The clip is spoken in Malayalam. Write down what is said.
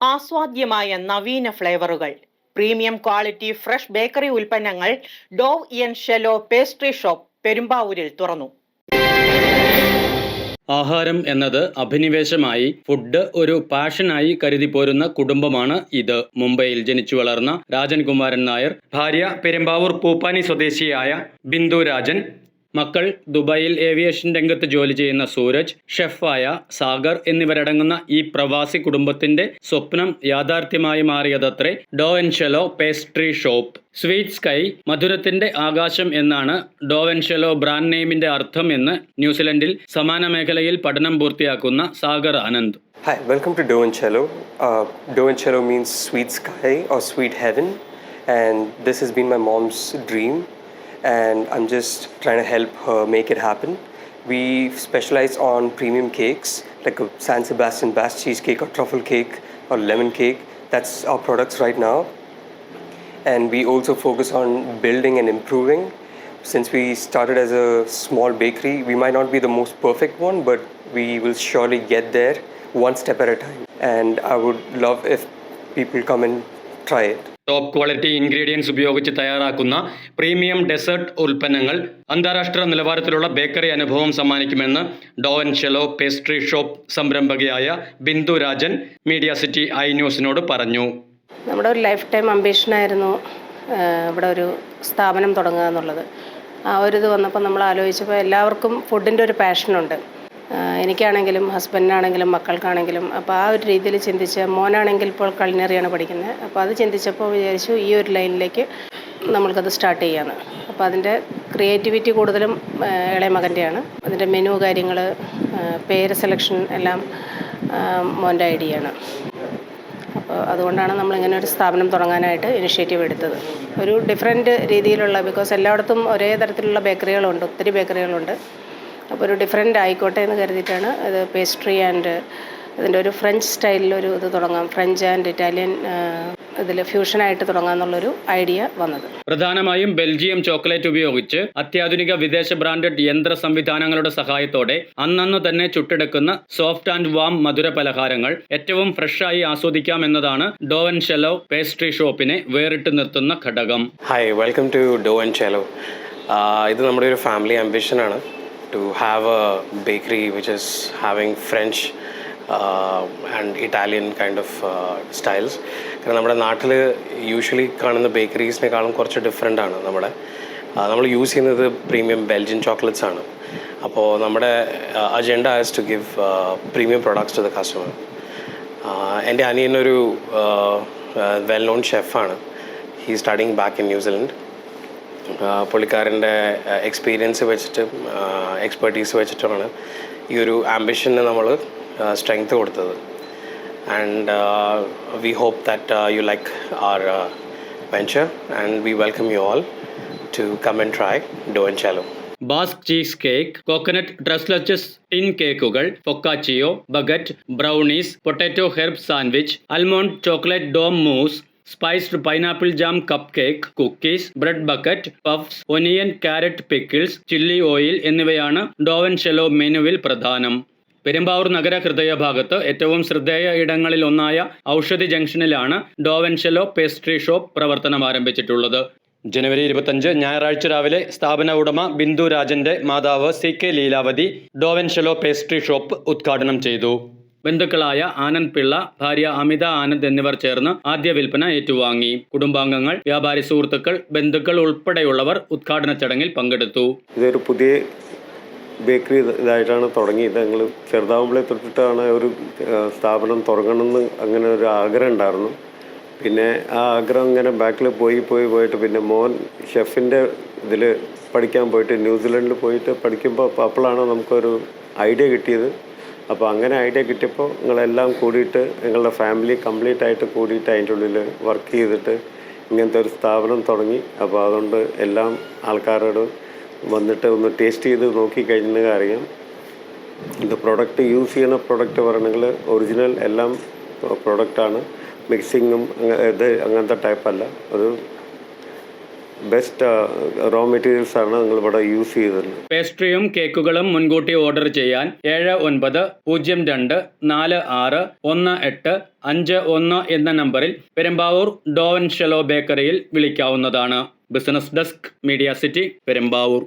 ആസ്വാദ്യമായ നവീന ഫ്ലേവറുകൾ. പ്രീമിയം ക്വാളിറ്റി ഫ്രഷ് ബേക്കറി ഉൽപ്പന്നങ്ങൾ ഡോവ് എൻ ഷെലോ പേസ്ട്രി ഷോപ്പ് പെരുമ്പാവൂരിൽ തുറന്നു. ആഹാരം എന്നത് അഭിനിവേശമായി ഫുഡ് ഒരു പാഷനായി കരുതി പോരുന്ന കുടുംബമാണ് ഇത്. മുംബൈയിൽ ജനിച്ചു വളർന്ന രാജൻകുമാരൻ നായർ ഭാര്യ പെരുമ്പാവൂർ പൂപ്പാനി സ്വദേശിയായ ബിന്ദു രാജൻ മക്കൾ ദുബായിൽ ഏവിയേഷൻ രംഗത്ത് ജോലി ചെയ്യുന്ന സൂരജ് ഷെഫായ സാഗർ എന്നിവരടങ്ങുന്ന ഈ പ്രവാസി കുടുംബത്തിന്റെ സ്വപ്നം യാഥാർത്ഥ്യമായി മാറിയതത്രേ ഡോ എൻ പേസ്ട്രി ഷോപ്പ്. സ്വീറ്റ് സ്കൈ മധുരത്തിന്റെ ആകാശം എന്നാണ് ഡോ എൻ ബ്രാൻഡ് നെയിമിന്റെ അർത്ഥം എന്ന് ന്യൂസിലൻഡിൽ സമാന മേഖലയിൽ പഠനം പൂർത്തിയാക്കുന്ന Sagar Anand. Hi welcome to Dovenshelo Dovenshelo means sweet sky or sweet heaven and this is been my mom's this and I'm just trying to help her make it happen. We specialize on premium cakes like a San Sebastian Bass cheesecake or truffle cake or lemon cake. That's our products right now. And we also focus on building and improving. Since we started as a small bakery, we might not be the most perfect one, but we will surely get there one step at a time. And I would love if people come and try it. Top quality ingredients ഉപയോഗിച്ച് തയ്യാറാക്കുന്ന പ്രീമിയം ഡെസേർട്ട് ഉൽപ്പന്നങ്ങൾ അന്താരാഷ്ട്ര നിലവാരത്തിലുള്ള ബേക്കറി അനുഭവം സമ്മാനിക്കുമെന്ന് ഡോവൻ ഷെലോ pastry shop സംരംഭകയായ Bindu Rajan media city I ന്യൂസിനോട് പറഞ്ഞു. നമ്മുടെ ഒരു ലൈഫ് ടൈം അംബീഷനായിരുന്നു ഇവിടെ ഒരു സ്ഥാപനം തുടങ്ങുക എന്നുള്ളത്. ആ ഒരു ഇത് വന്നപ്പോൾ നമ്മൾ ആലോചിച്ചപ്പോൾ എല്ലാവർക്കും ഫുഡിന്റെ ഒരു പാഷനുണ്ട് എനിക്കാണെങ്കിലും ഹസ്ബൻഡിനാണെങ്കിലും മക്കൾക്കാണെങ്കിലും അപ്പോൾ ആ ഒരു രീതിയിൽ ചിന്തിച്ച് മോനാണെങ്കിൽ ഇപ്പോൾ കളിനറിയാണ് പഠിക്കുന്നത്. അപ്പോൾ അത് ചിന്തിച്ചപ്പോൾ വിചാരിച്ചു ഈ ഒരു ലൈനിലേക്ക് നമ്മൾക്കത് സ്റ്റാർട്ട് ചെയ്യാമെന്ന് അപ്പോൾ അതിന്റെ ക്രിയേറ്റിവിറ്റി കൂടുതലും ഇളയ മകന്റെയാണ്. അതിന്റെ മെനു കാര്യങ്ങൾ പേര് സെലക്ഷൻ എല്ലാം മോന്റെ ഐഡിയയാണ് അപ്പോൾ അതുകൊണ്ടാണ് നമ്മൾ ഇങ്ങനെ ഒരു സ്ഥാപനം തുടങ്ങാനായിട്ട് ഇനിഷ്യേറ്റീവ് എടുത്തത്. ഒരു ഡിഫറെന്റ് രീതിയിലുള്ള ബിക്കോസ് എല്ലായിടത്തും ഒരേ തരത്തിലുള്ള ബേക്കറികളുണ്ട് ഒത്തിരി ബേക്കറികളുണ്ട്. അപ്പോൾ ഒരു ഡിഫറെന്റ് ആയിക്കോട്ടെ എന്ന് കരുതിയിട്ടാണ് ഇത് പേസ്ട്രി ആൻഡ് ഇതിന്റെ ഒരു ഫ്രഞ്ച് സ്റ്റൈലിലൊരു ഇത് തുടങ്ങാം. ഫ്രഞ്ച് ആൻഡ് ഇറ്റാലിയൻ ഇതിൽ ഫ്യൂഷനായിട്ട് തുടങ്ങാമെന്നുള്ളൊരു ഐഡിയ വന്നത്. പ്രധാനമായും ബെൽജിയം ചോക്ലേറ്റ് ഉപയോഗിച്ച് അത്യാധുനിക വിദേശ ബ്രാൻഡഡ് യന്ത്ര സംവിധാനങ്ങളുടെ സഹായത്തോടെ അന്നന്ന് തന്നെ ചുട്ടെടുക്കുന്ന സോഫ്റ്റ് ആൻഡ് വാം മധുര പലഹാരങ്ങൾ ഏറ്റവും ഫ്രഷായി ആസ്വദിക്കാം എന്നതാണ് ഡോവൻ ഷെലോ പേസ്ട്രി ഷോപ്പിനെ വേറിട്ട് നിർത്തുന്ന ഘടകം. Hi welcome to Dough and Shelo. ഇത് നമ്മുടെ ഒരു ഫാമിലി ആംബിഷനാണ് to have a bakery which is having French and Italian kind of styles കാരണം നമ്മുടെ നാട്ടിൽ യൂഷ്വലി കാണുന്ന ബേക്കറീസിനേക്കാളും കുറച്ച് ഡിഫറെന്റ് ആണ് നമ്മുടെ. നമ്മൾ യൂസ് ചെയ്യുന്നത് പ്രീമിയം ബെൽജിയൻ ചോക്ലേറ്റ്സ് ആണ്. അപ്പോൾ നമ്മുടെ agenda has to give premium products to the customer എന്റെ അനിയനൊരു well known ഷെഫാണ് he studying back in New Zealand പുള്ളിക്കാരന്റെ എക്സ്പീരിയൻസ് വെച്ചിട്ടും എക്സ്പെർട്ടീസ് വെച്ചിട്ടുമാണ് ഈ ഒരു ആംബിഷന് നമ്മൾ സ്ട്രെങ്ത് കൊടുത്തത്. And we hope that you like our venture and we welcome you all to come and try dough and challah Basque cheesecake coconut tres leches tin കേക്കുകൾ focaccia baguette brownies potato herb sandwich almond chocolate dome mousse spiced pineapple jam cup cake cookies bread bucket puffs onion carrot pickles chilli oil എന്നിവയാണ് ഡോവൻ ഷെലോ മെനുവിൽ പ്രധാനം. പെരുമ്പാവൂർ നഗര ഹൃദയഭാഗത്ത് ഏറ്റവും ശ്രദ്ധേയ ഇടങ്ങളിൽ ഒന്നായ ഔഷധി ജംഗ്ഷനിലാണ് ഡോവൻഷെലോ പേസ്ട്രി ഷോപ്പ് പ്രവർത്തനം ആരംഭിച്ചിട്ടുള്ളത്. ജനുവരി ഇരുപത്തഞ്ച് ഞായറാഴ്ച രാവിലെ സ്ഥാപന ഉടമ ബിന്ദു രാജന്റെ മാതാവ് C K Leelavathi ഡോവൻഷെലോ pastry shop ഉദ്ഘാടനം ചെയ്തു. ബന്ധുക്കളായ ആനന്ദ് പിള്ള ഭാര്യ അമിത ആനന്ദ് എന്നിവർ ചേർന്ന് ആദ്യ വിൽപ്പന ഏറ്റുവാങ്ങി. കുടുംബാംഗങ്ങൾ വ്യാപാരി സുഹൃത്തുക്കൾ ബന്ധുക്കൾ ഉൾപ്പെടെയുള്ളവർ ഉദ്ഘാടന ചടങ്ങിൽ പങ്കെടുത്തു. ഇതൊരു പുതിയ ബേക്കറി ഇതായിട്ടാണ് തുടങ്ങിയത്. ഞങ്ങൾ ചെറുതാവുമ്പോഴേ തൊട്ടിട്ടാണ് ഒരു സ്ഥാപനം തുടങ്ങണമെന്ന് അങ്ങനെ ഒരു ആഗ്രഹം ഉണ്ടായിരുന്നു. പിന്നെ ആ ആഗ്രഹം ഇങ്ങനെ ബാക്കിൽ പോയി പോയി പോയിട്ട് പിന്നെ മോൻ ഷെഫിന്റെ ഇതിൽ പഠിക്കാൻ പോയിട്ട് ന്യൂസിലൻഡിൽ പോയിട്ട് പഠിക്കുമ്പോൾ അപ്പോഴാണ് നമുക്കൊരു ഐഡിയ കിട്ടിയത്. അപ്പോൾ അങ്ങനെ ഐഡിയ കിട്ടിയപ്പോൾ നിങ്ങളെല്ലാം കൂടിയിട്ട് നിങ്ങളുടെ ഫാമിലി കംപ്ലീറ്റ് ആയിട്ട് കൂടിയിട്ട് അതിന്റെ ഉള്ളിൽ വർക്ക് ചെയ്തിട്ട് ഇങ്ങനത്തെ ഒരു സ്ഥാപനം തുടങ്ങി. അപ്പോൾ അതുകൊണ്ട് എല്ലാം ആൾക്കാരോട് വന്നിട്ട് ഒന്ന് ടേസ്റ്റ് ചെയ്ത് നോക്കി കഴിഞ്ഞാൽ അറിയാം ഇത് പ്രൊഡക്റ്റ് യൂസ് ചെയ്യുന്ന പ്രൊഡക്റ്റ് പറയണമെങ്കിൽ ഒറിജിനൽ എല്ലാം പ്രൊഡക്റ്റാണ് മിക്സിങ്ങും ഇത് അങ്ങനത്തെ ടൈപ്പല്ല ഒരു ബെസ്റ്റ് റോ മെറ്റീരിയൽസ് ആണ് നിങ്ങൾ ഇവിടെ യൂസ് ചെയ്തത്. പേസ്ട്രിയും കേക്കുകളും മുൻകൂട്ടി ഓർഡർ ചെയ്യാൻ ഏഴ് ഒൻപത് പൂജ്യം രണ്ട് നാല് ആറ് ഒന്ന് എട്ട് അഞ്ച് ഒന്ന് എന്ന നമ്പറിൽ പെരുമ്പാവൂർ ഡോവൻ ഷെലോ ബേക്കറിയിൽ വിളിക്കാവുന്നതാണ്. Business desk media city Perumbavoor.